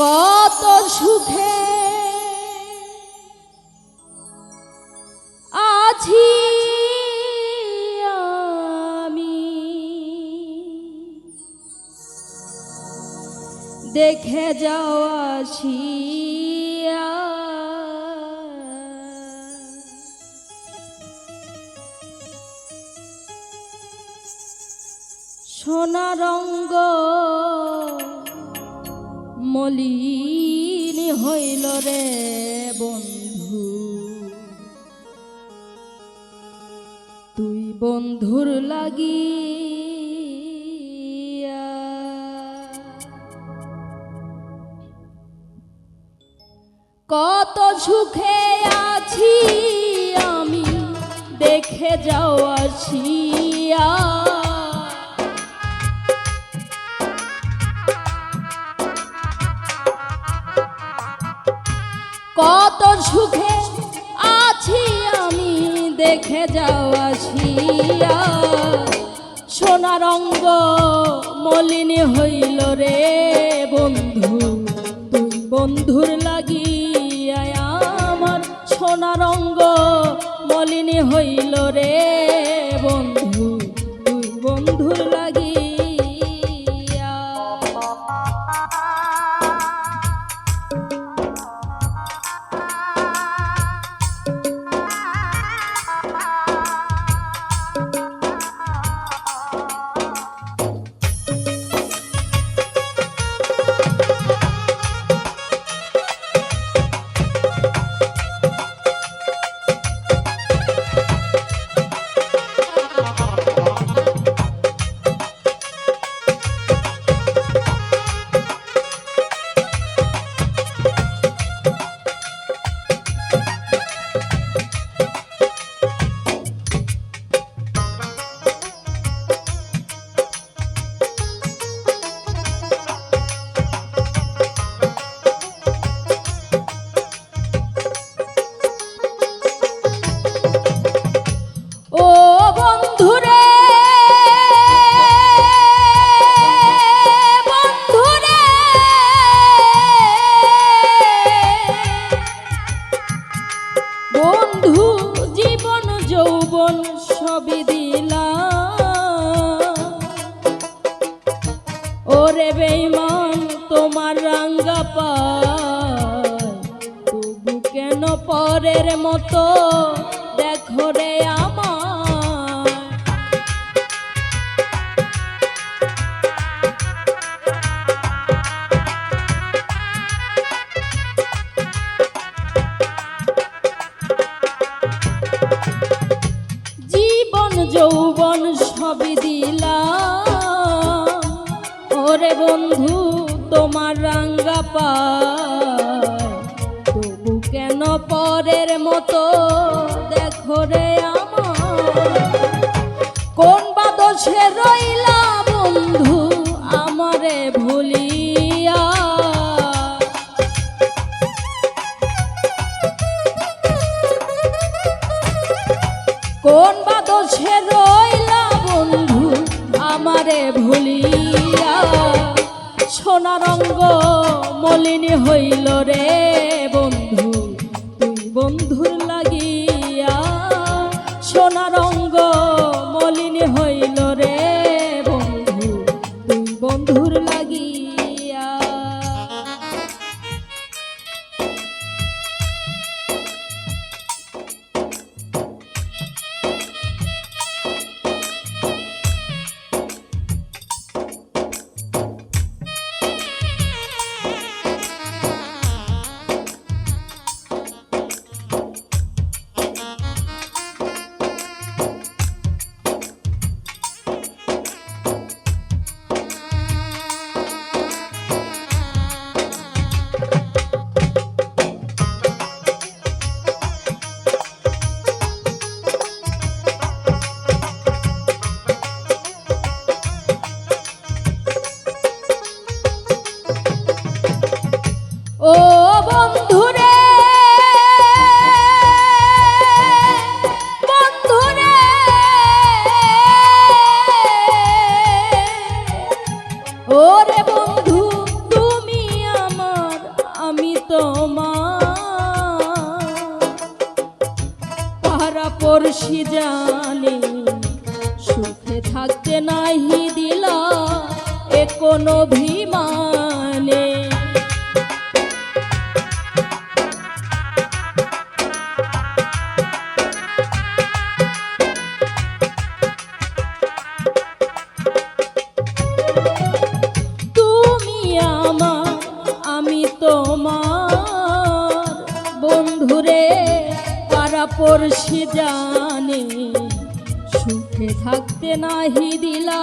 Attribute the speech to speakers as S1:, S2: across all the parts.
S1: কত সুখে আছি আমি। দেখে যাও আসিয়া। সোনা রঙ্গ মলিন হইল রে বন্ধু। তুই বন্ধুর লাগি কত সুখে আছি আমি দেখে যাও আসিয়া। কত সুখে আছি আমি, দেখে যাও আসিয়া। সোনার অঙ্গ মলিন হইল রে বন্ধু তুই বন্ধুর লাগিয়া আমার সোনার অঙ্গ মলিন হইল রে বন্ধু। যৌবন সবই দিলাম। ওরে বেইমান তোমার রাঙ্গা পায়। কেন পরের মতো? দেখো রে আমার ওরে বন্ধু, তোমার রাঙ্গা পায় তবু কেন পরের মতো দেখো রে আমার? কোন বা দোষে রইলা বন্ধু আমারে ভুলিয়া? কোন বা দোষে রইলা আমারে ভুলিয়া সোনা রঙ্গ মলিনী হইল রে বন্ধু তুই বন্ধুর লাগিয়া সোনা অভিমানে তুমি আমার আমি তোমার। বন্ধুরে পাড়া পড়শি জানে সুখে থাকতে নাহি দিলা।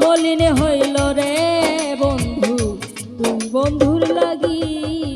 S1: মলিন হইল রে বন্ধু তুই বন্ধুর লাগিয়া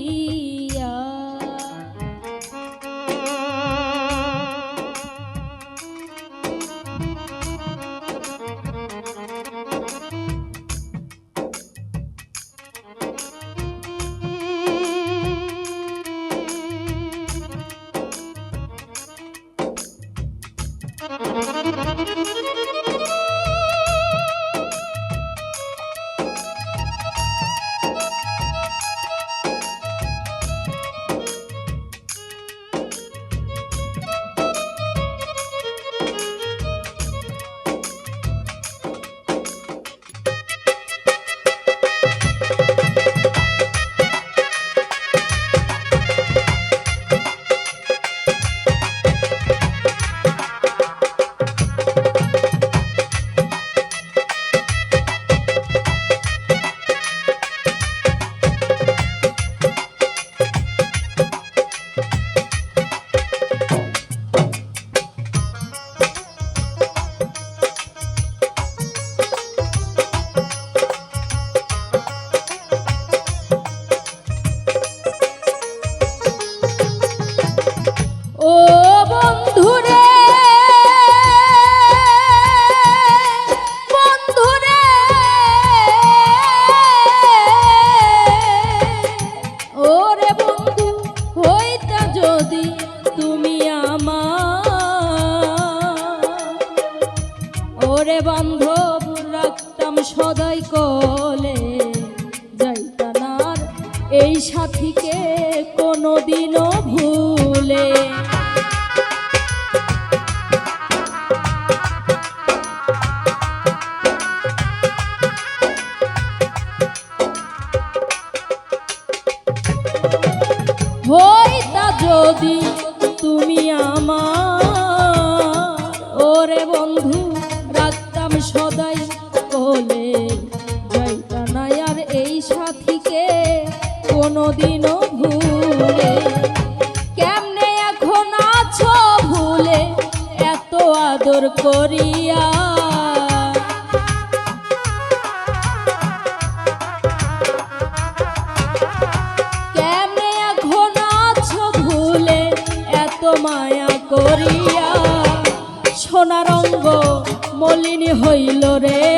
S1: ওরে বান্ধব রাখতাম সদাই কলে। যাইতানার এই সাথীকে কোনোদিনও ভুলে। কেমনে এখন আছো ভুলে? এত আদর করিয়া। কেমনে এখন আছো ভুলে? এত মায়া করিয়া। সোনার অঙ্গ হইল রে।